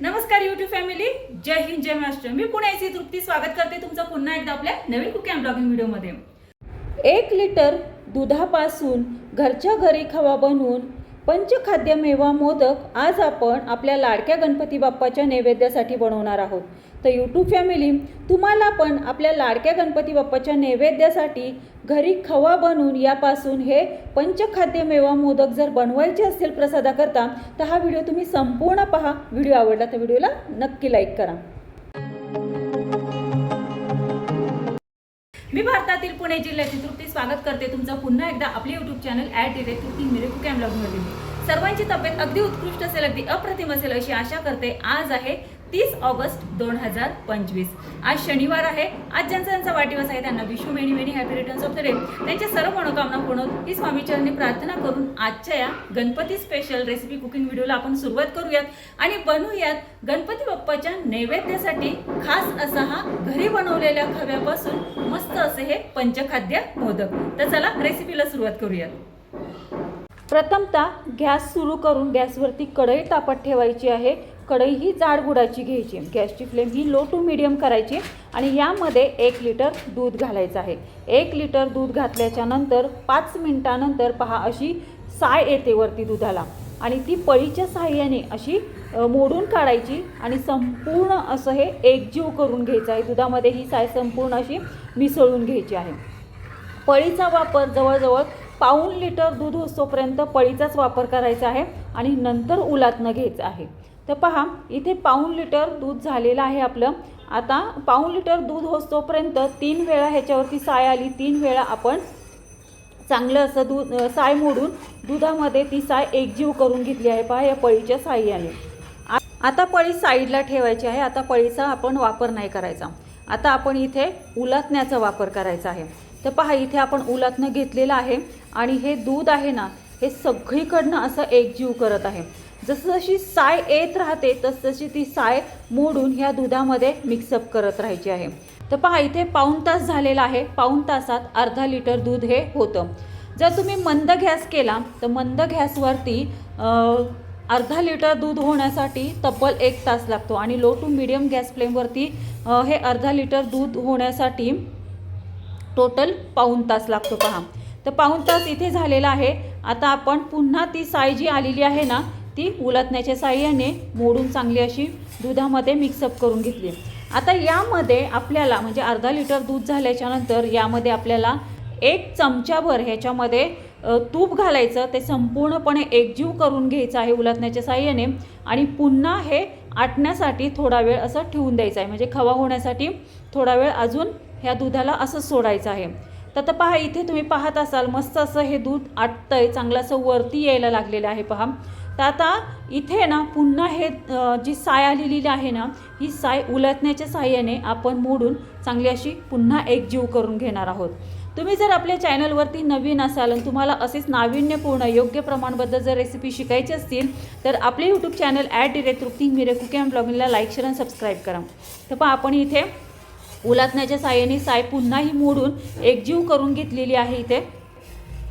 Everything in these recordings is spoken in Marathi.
नमस्कार युट्यूब फॅमिली जय हिंद जय महाराष्ट्र. मी पुण्याची तृप्ती. स्वागत करते तुमचं पुन्हा एकदा आपल्या नवीन कुकिंग अँड ब्लॉगिंग व्हिडिओमध्ये एक लिटर दुधापासून घरच्या घरी खवा बनवून पंचखाद्य मेवा मोदक आज आपण आपल्या लाडक्या गणपती बाप्पाच्या नैवेद्यासाठी बनवणार आहोत. तर यूट्यूब फॅमिली तुम्हाला पण आपल्या लाडक्या गणपती बाप्पाच्या नैवेद्यासाठी घरी खवा बनवून यापासून हे पंचखाद्य मेवा मोदक जर बनवायचे असतील प्रसादाकरता तर हा व्हिडिओ तुम्ही संपूर्ण पहा. व्हिडिओ आवडला तर व्हिडिओला नक्की लाईक करा. मी भारतातील पुणे जिल्ह्याची तृप्ती स्वागत करते. तुमचं पुन्हा एकदा आपले YouTube channel at direct Trupti मिरेकू कॅमला सर्वांची तब्येत अगदी उत्कृष्ट असेल अगदी अप्रतिम असेल अशी आशा करते. आज आहे तीस ऑगस्ट दोन हजार पंचवीस. आज शनिवार आहे. आज ज्यांचा त्यांचा वाढदिवस आहे. त्यांना wish you many many happy returns of the day त्यांच्या सर्व मनोकामना पूर्ण ही स्वामीचरणी प्रार्थना करून आजच्या या गणपती स्पेशल रेसिपी कुकिंग व्हिडिओला आपण सुरुवात करूयात. आणि बनवूयात गणपती बाप्पाच्या नैवेद्यासाठी खास असा हा घरी बनवलेल्या खव्यापासून मस्त असे हे पंचखाद्य मोदक. तर चला रेसिपीला सुरुवात करूयात. प्रथमतः गॅस सुरू करून गॅसवरती कढई तापत ठेवायची आहे. कढई ही जाड गुडाची घ्यायची गॅसची फ्लेम ही लो टू मिडियम करायची आणि यामध्ये एक लिटर दूध घालायचं आहे. एक लिटर दूध घातल्याच्या नंतर पाच मिनटानंतर पहा अशी साय येते वरती दुधाला. आणि ती पळीच्या साह्याने अशी मोडून काढायची आणि संपूर्ण असं हे एकजीव करून घ्यायचं आहे. दुधामध्ये ही साय संपूर्ण अशी मिसळून घ्यायची आहे. पळीचा वापर जवळजवळ पाऊण लिटर दूध होतोपर्यंत पळीचाच वापर करायचा आहे आणि नंतर उलातनं घ्यायचं आहे. तर पहा इथे पाऊण लिटर दूध झालेलं आहे आपलं. आता पाऊण लिटर दूध होतोपर्यंत तीन वेळा ह्याच्यावरती साय आली तीन वेळा आपण चांगलं असं दूध साय मोडून दुधामध्ये ती साय एकजीव करून घेतली आहे. पहा या पळीच्या साह्याने. आता पळी साईडला ठेवायची आहे. आता पळीचा आपण वापर नाही करायचा. आता आपण इथे उलातण्याचा वापर करायचा आहे. तर पहा इथे आपण उलातणं घेतलेलं आहे आणि हे दूध आहे ना हे सगळीकडनं असं एकजीव करत आहे. जसजशी साय येत राहते तसतशी ती साय मोडून ह्या दुधामध्ये मिक्सअप करत राहायची आहे. तर पहा इथे पाऊण तास झालेला आहे. पाऊण तासात अर्धा लिटर दूध हे होतं. जर तुम्ही मंद गॅस केला तर मंद गॅसवरती अर्धा लिटर दूध होण्यासाठी तब्बल एक तास लागतो आणि लो टू मिडियम गॅस फ्लेमवरती हे अर्धा लिटर दूध होण्यासाठी टोटल पाऊण तास लागतो पहा. तर पाऊण तास इथे झालेला आहे. आता आपण पुन्हा ती साय जी आलेली आहे ना ती उलटण्याच्या साह्याने मोडून चांगली अशी दुधामध्ये मिक्सअप करून घेतली. आता यामध्ये आपल्याला म्हणजे अर्धा लिटर दूध झाल्याच्यानंतर यामध्ये आपल्याला एक चमचाभर ह्याच्यामध्ये तूप घालायचं ते संपूर्णपणे एकजीव करून घ्यायचं आहे उलटण्याच्या साह्याने आणि पुन्हा हे आटण्यासाठी थोडा वेळ असं ठेवून द्यायचं आहे. म्हणजे खवा होण्यासाठी थोडा वेळ अजून ह्या दुधाला असं सोडायचं आहे. तर आता पहा इथे तुम्ही पाहत असाल मस्त असं हे दूध आटतं आहे चांगलं असं वरती यायला लागलेलं आहे. पहा तर आता इथे ना पुन्हा हे जी साय आलेली आहे ना ही साय उलटण्याच्या साह्याने आपण मोडून चांगली अशी पुन्हा एकजीव करून घेणार आहोत. तुम्ही जर आपल्या चॅनलवरती नवीन असाल आणि तुम्हाला असेच नाविन्यपूर्ण योग्य प्रमाणबद्दल जर रेसिपी शिकायची असतील तर आपले YouTube channel at direct Trupti मिरे कुकिंग ब्लॉगिंगला लाईक शेअर आणि सबस्क्राईब करा. तर पहा आपण इथे उलातण्याच्या साह्याने साय पुन्हाही मोडून एकजीव करून घेतलेली आहे इथे.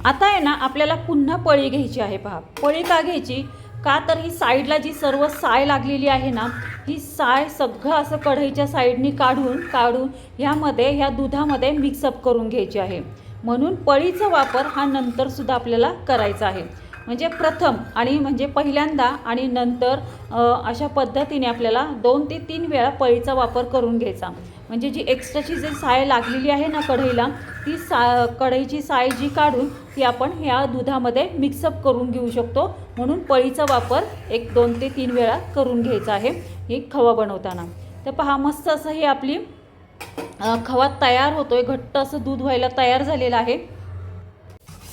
आता आहे ना आपल्याला पुन्हा पळी घ्यायची आहे पहा. पळी का घ्यायची? का तर ही साईडला जी सर्व साय लागलेली आहे ना ही साय सगळं असं कढईच्या साईडनी काढून काढून ह्यामध्ये ह्या दुधामध्ये मिक्सअप करून घ्यायची आहे. म्हणून पळीचा वापर हा नंतरसुद्धा आपल्याला करायचा आहे. म्हणजे प्रथम आणि म्हणजे पहिल्यांदा आणि नंतर अशा पद्धतीने आपल्याला दोन ते तीन वेळा पळीचा वापर करून घ्यायचा. म्हणजे जी एक्स्ट्राची जी साय लागलेली आहे ना कढईला ती सा कढईची साय जी काढून ती आपण ह्या दुधामध्ये मिक्सअप करून घेऊ शकतो. म्हणून पळीचा वापर एक दोन ते तीन वेळा करून घ्यायचा आहे ही खवा बनवताना. तर पहा मस्त असं हे आपली खवा तयार होतो आहे घट्ट असं दूध व्हायला तयार झालेलं आहे.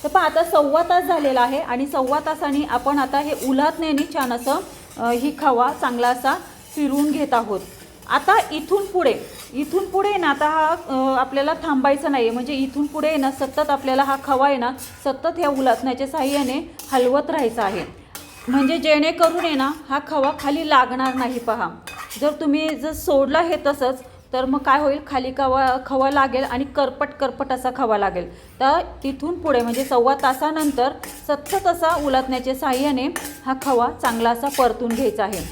तर पहा आता सव्वा तास झालेला आहे आणि सव्वा तासाने आपण आता हे उलातण्याने छान असं ही खवा चांगला असा फिरवून घेत आहोत. आता इथून पुढे इथून पुढे ना आता हा आपल्याला थांबायचं नाही आहे म्हणजे इथून पुढे ना सतत आपल्याला हा खवा आहे ना सतत ह्या उलासण्याच्या साह्याने हलवत राहायचं आहे. म्हणजे जेणेकरून आहे ना हा खवा खाली लागणार नाही पहा. जर तुम्ही जर सोडला हे तसंच तर मग काय होईल? खाली खवा खवा लागेल आणि करपट करपट असा खवा लागेल. तर तिथून पुढे म्हणजे सव्वा तासानंतर सतत असा उलटण्याच्या साह्याने हा खवा चांगला असा परतून घ्यायचा आहे.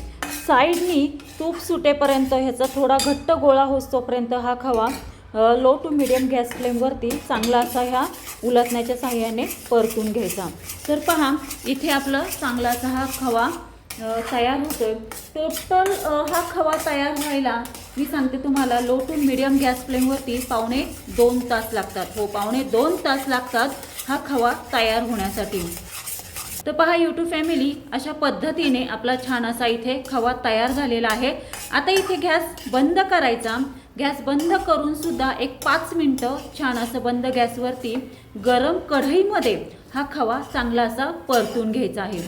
साईडनी तूप सुटेपर्यंत ह्याचा थोडा घट्ट गोळा होतोपर्यंत हा खवा. लो टू मिडियम गॅस फ्लेमवरती चांगला असा ह्या उलटण्याच्या साहाय्याने परतून घ्यायचा. तर पहा इथे आपलं चांगला असा हा खवा तयार होतो टोटल हा खवा तयार व्हायला मी सांगते तुम्हाला लो टू मिडियम गॅस फ्लेमवरती पावणे दोन तास लागतात. हो पावणे दोन तास लागतात हा खवा तयार होण्यासाठी. तर पहा यूट्यूब फॅमिली अशा पद्धतीने आपला छान असा इथे खवा तयार झालेला आहे. आता इथे गॅस बंद करायचा. गॅस बंद करून सुद्धा एक पाच मिनटं छान असं बंद गॅसवरती गरम कढईमध्ये हा खवा चांगला असा परतून घ्यायचा आहे.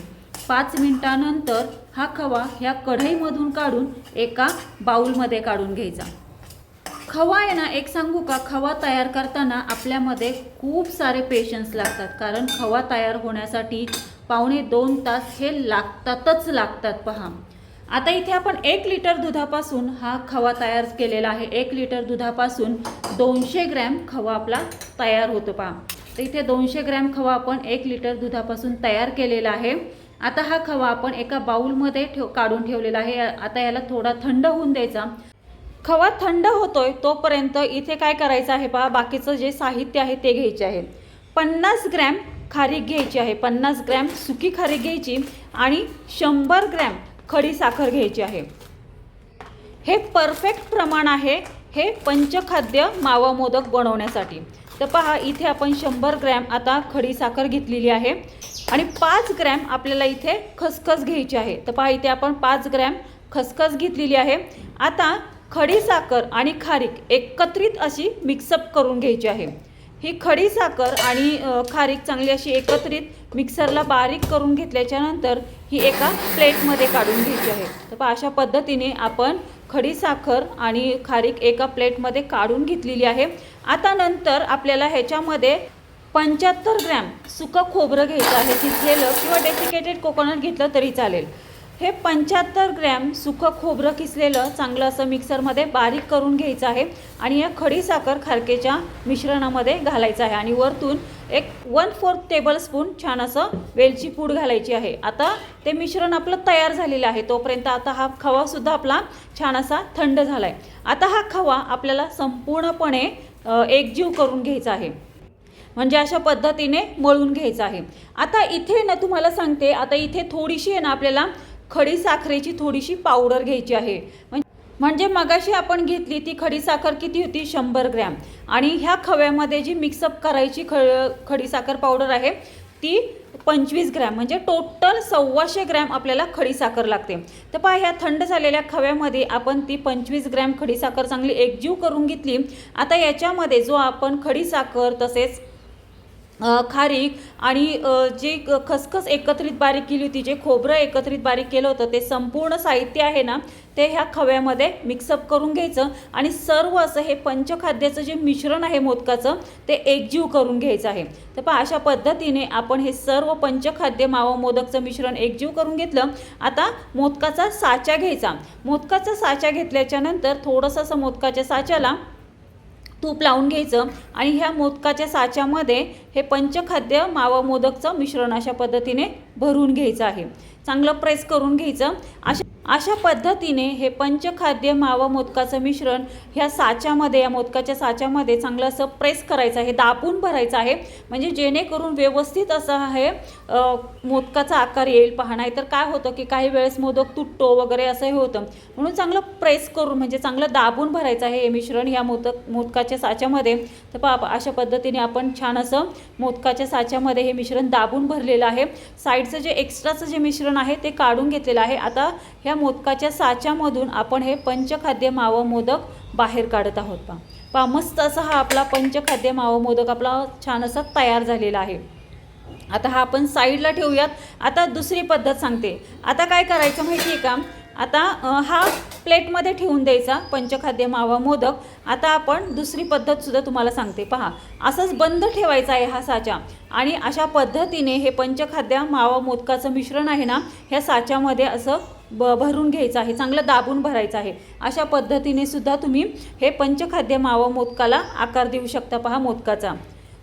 पाच मिनटानंतर हा खवा ह्या कढईमधून काढून एका बाऊलमध्ये काढून घ्यायचा. खवा आहे ना एक सांगू का? खवा तयार करताना आपल्यामध्ये खूप सारे पेशन्स लागतात. कारण खवा तयार होण्यासाठी पावणे दोन तास हे लागतातच लागतात पहा. आता इथे आपण एक लिटर दुधापासून हा खवा तयार केलेला आहे. एक लिटर दुधापासून दोनशे ग्रॅम खवा आपला तयार होतो पहा. तर इथे दोनशे ग्रॅम खवा आपण एक लिटर दुधापासून तयार केलेला आहे. आता हा खवा आपण एका बाऊलमध्ये ठेव काढून ठेवलेला आहे. आता याला थोडा थंड होऊन द्यायचा. खवा थंड होतोय तोपर्यंत इथे काय करायचं आहे पहा. बाकीचं जे साहित्य आहे ते घ्यायचे आहे. पन्नास ग्रॅम खारीक घ्यायची आहे पन्नास ग्रॅम सुकी खारीक घ्यायची आणि शंभर ग्रॅम खडी साखर घ्यायची आहे. हे परफेक्ट प्रमाण आहे हे पंचखाद्य मावा मोदक बनवण्यासाठी. तर पहा इथे आपण शंभर ग्रॅम आता खडी साखर घेतलेली आहे आणि पाच ग्रॅम आपल्याला इथे खसखस घ्यायची आहे. तर पहा इथे आपण पाच ग्रॅम खसखस घेतलेली आहे. आता खडी साखर आणि खारीक एकत्रित अशी मिक्सअप करून घ्यायची आहे. ही खडी साखर आणि खारीक चांगली अशी एकत्रित मिक्सरला बारीक करून घेतल्याच्या नंतर ही एका प्लेटमध्ये काढून घ्यायची आहे. तर अशा पद्धतीने आपण खडी साखर आणि खारीक एका प्लेटमध्ये काढून घेतलेली आहे. आता नंतर आपल्याला ह्याच्यामध्ये पंच्याहत्तर ग्रॅम सुकं खोबरं घ्यायचं आहे. किसलेलं किंवा डेसिकेटेड कोकोनट घेतलं तरी चालेल. हे पंच्याहत्तर ग्रॅम सुकं खोबरं किसलेलं चांगलं असं मिक्सरमध्ये बारीक करून घ्यायचं आहे आणि या खडी साखर खारकेच्या मिश्रणामध्ये घालायचं आहे. आणि वरतून एक वन फोर्थ टेबलस्पून छान असं वेलची पूड घालायची आहे. आता ते मिश्रण आपलं तयार झालेलं आहे. तोपर्यंत आता हा खवासुद्धा आपला छान असा थंड झाला आहे आता हा खवा आपल्याला संपूर्णपणे एकजीव करून घ्यायचा आहे. म्हणजे अशा पद्धतीने मळून घ्यायचं आहे. आता इथे ना तुम्हाला सांगते आता इथे थोडीशी आहे ना आपल्याला खडी साखरेची थोडीशी पावडर घ्यायची आहे. म्हणजे मगाशी आपण घेतली ती खडी साखर किती होती? शंभर ग्रॅम. आणि ह्या खव्यामध्ये जी मिक्सअप करायची ख खडी साखर पावडर आहे ती पंचवीस ग्रॅम. म्हणजे टोटल सव्वाशे ग्रॅम आपल्याला खडी साखर लागते. तर पहा ह्या थंड झालेल्या खव्यामध्ये आपण ती पंचवीस ग्रॅम खडी साखर चांगली एकजीव करून घेतली. आता याच्यामध्ये जो आपण खडी साखर तसेच खारीक आणि जे खसखस एकत्रित बारीक केली होती जे खोबरं एकत्रित बारीक केलं होतं ते संपूर्ण साहित्य आहे ना ते ह्या खव्यामध्ये मिक्सअप करून घ्यायचं आणि सर्व असं हे पंचखाद्याचं जे मिश्रण आहे मोदकाचं ते एकजीव करून घ्यायचं आहे. तर पहा अशा पद्धतीने आपण हे सर्व पंचखाद्य मावा मोदकचं मिश्रण एकजीव करून घेतलं. आता मोदकाचा साचा घ्यायचा. मोदकाचा साचा घेतल्याच्यानंतर थोडंसं असं मोदकाच्या साच्याला तूप लावून घ्यायचं आणि ह्या मोदकाच्या साच्यामध्ये हे पंचखाद्य मावा मोदकचं मिश्रण अशा पद्धतीने भरून घ्यायचं आहे. चांगलं प्रेस करून घ्यायचं. अशा अशा पद्धतीने हे पंचखाद्य मावा मोदकाचं मिश्रण ह्या साच्यामध्ये या मोदकाच्या साच्यामध्ये चांगलं असं प्रेस करायचं आहे दाबून भरायचं आहे. म्हणजे जेणेकरून व्यवस्थित असं हे मोदकाचा आकार येईल पहा. नाही तर काय होतं की काही वेळेस मोदक तुटतो वगैरे असंही होतं. म्हणून चांगलं प्रेस करून म्हणजे चांगलं दाबून भरायचं आहे हे मिश्रण या मोदक मोदकाच्या साच्यामध्ये. तर पहा अशा पद्धतीने आपण छान असं मोदकाच्या साच्यामध्ये हे मिश्रण दाबून भरलेलं आहे. साईडचं जे एक्स्ट्राचं जे मिश्रण आहे ते काढून घेतलेलं आहे. आता ह्या मोदकाच्या साच्यामधून आपण हे पंचखाद्य मावं मोदक बाहेर काढत आहोत पहा. पा मस्त असा हा आपला पंचखाद्य मावं मोदक आपला छान असा तयार झालेला आहे. आता हा आपण साईडला ठेवूयात. आता दुसरी पद्धत सांगते. आता काय करायचं माहिती आहे का? आता हा प्लेटमध्ये ठेवून द्यायचा पंचखाद्य मावा मोदक. आता आपण दुसरी पद्धतसुद्धा तुम्हाला सांगते. पहा असंच बंद ठेवायचा आहे हा साचा. आणि अशा पद्धतीने हे पंचखाद्य मावा मोदकाचं मिश्रण आहे ना ह्या साच्यामध्ये असं ब भरून घ्यायचं आहे चांगलं दाबून भरायचं आहे. अशा पद्धतीने सुद्धा तुम्ही हे पंचखाद्य मावा मोदकाला आकार देऊ शकता पहा मोदकाचा.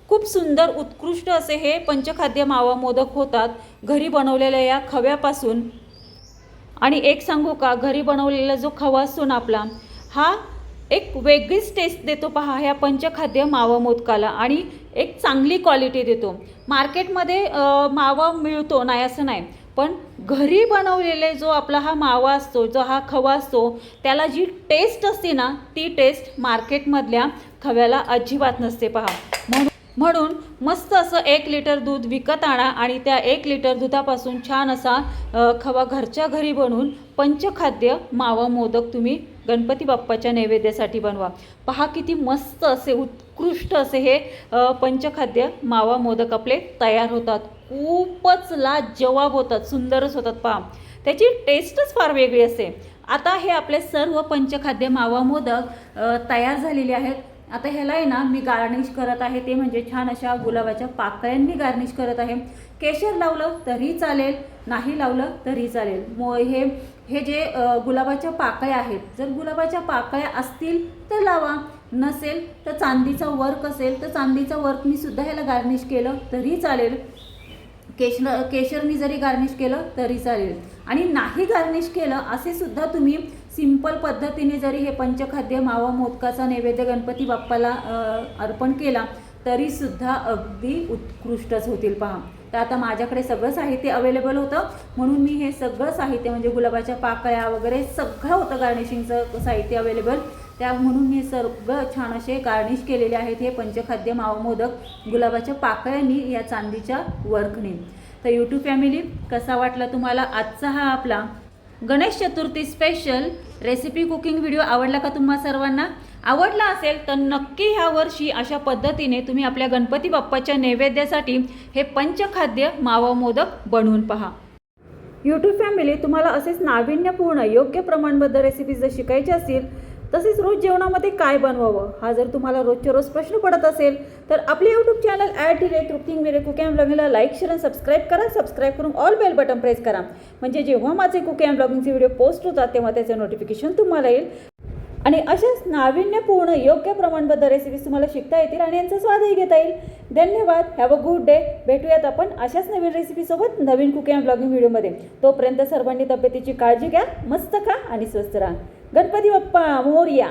खूप सुंदर उत्कृष्ट असे हे पंचखाद्य मावा मोदक होतात घरी बनवलेल्या या खव्यापासून. आणि एक सांगू का घरी बनवलेला जो खवा असतो ना आपला हा एक वेगळीच टेस्ट देतो पहा ह्या पंचखाद्य मावा मोदकाला आणि एक चांगली क्वालिटी देतो. मार्केटमध्ये मावा मिळतो नाही असं नाही. पण घरी बनवलेले जो आपला हा मावा असतो जो हा खवा असतो त्याला जी टेस्ट असते ना ती टेस्ट मार्केटमधल्या खव्याला अजिबात नसते पहा. म्हणून म्हणून मस्त असं एक लिटर दूध विकत आणा आणि त्या एक लिटर दुधापासून छान असा खवा घरच्या घरी बनवून पंचखाद्य मावा मोदक तुम्ही गणपती बाप्पाच्या नैवेद्यासाठी बनवा. पहा किती मस्त असे उत्कृष्ट असे हे पंचखाद्य मावा मोदक आपले तयार होतात. खूपच लाजवाब होतात सुंदरच होतात पहा. त्याची टेस्टच फार वेगळी असते. आता हे आपले सर्व पंचखाद्य मावा मोदक तयार झालेले आहेत. आता ह्याला आहे ना मी गार्निश करत आहे. ते म्हणजे छान अशा गुलाबाच्या पाकळ्यांनी गार्निश करत आहे. केशर लावलं तरी चालेल नाही लावलं तरी चालेल. मो हे हे जे गुलाबाच्या पाकळ्या आहेत जर गुलाबाच्या पाकळ्या असतील तर लावा. नसेल तर चांदीचा वर्क असेल तर चांदीचा वर्क मी सुद्धा ह्याला गार्निश केलं तरी चालेल. केशर केशरनी जरी गार्निश केलं तरी चालेल. आणि नाही गार्निश केलं असे सुद्धा तुम्ही सिंपल पद्धतीने जरी हे पंचखाद्य मावा मोदकाचा नैवेद्य गणपती बाप्पाला अर्पण केला तरी सुद्धा अगदी उत्कृष्टच होतील. पहा तर आता माझ्याकडे सगळं साहित्य अवेलेबल होतं. म्हणून मी हे सगळं साहित्य म्हणजे गुलाबाच्या पाकळ्या वगैरे सगळं होतं गार्निशिंगचं साहित्य अवेलेबल त्या म्हणून मी सर्व छान असे गार्निश केलेले आहेत. हे पंचखाद्य मावमोदक गुलाबाच्या पाकळ्यांनी या चांदीच्या वर्कने तर यूट्यूब फॅमिली कसा वाटला तुम्हाला आजचा हा आपला Ganesh Chaturthi special recipe cooking video आवडला का तुम्हा सर्वांना? आवडला असेल तर नक्की ह्या वर्षी अशा पद्धतीने तुम्ही आपल्या गणपती बाप्पाच्या नैवेद्यासाठी हे पंचखाद्य मावा मोदक बनवून पहा. यूट्यूब फॅमिली तुम्हाला असेच नाविन्यपूर्ण योग्य प्रमाणबद्ध रेसिपीज जर शिकायचे असतील तसेच रोज जेवणामध्ये काय बनवावं? हा जर तुम्हाला रोजच्या रोज प्रश्न पडत असेल तर आपले यूट्यूब चॅनल ॲट डिलेट कुकिंग मेरे कुकॅम ब्लॉगिंगला लाईक शेअर आणि सबस्क्राईब करा. सबस्क्राईब करून ऑल बेल बटन प्रेस करा. म्हणजे जेव्हा माझे कुकॅम ब्लॉगिंगचे व्हिडिओ पोस्ट होतात तेव्हा त्याचं नोटिफिकेशन तुम्हाला येईल. आणि अशाच नाविन्यपूर्ण योग्य प्रमाणबद्ध रेसिपीज तुम्हाला शिकता येतील आणि यांचा स्वादही घेता येईल. धन्यवाद. हॅव अ गुड डे भेटूयात आपण अशाच नवीन रेसिपीसोबत नवीन कुकिंग ब्लॉगिंग व्हिडिओमध्ये तोपर्यंत सर्वांनी तब्येतीची काळजी घ्या मस्त खा आणि स्वस्त राहा. गणपती बाप्पा मोरया.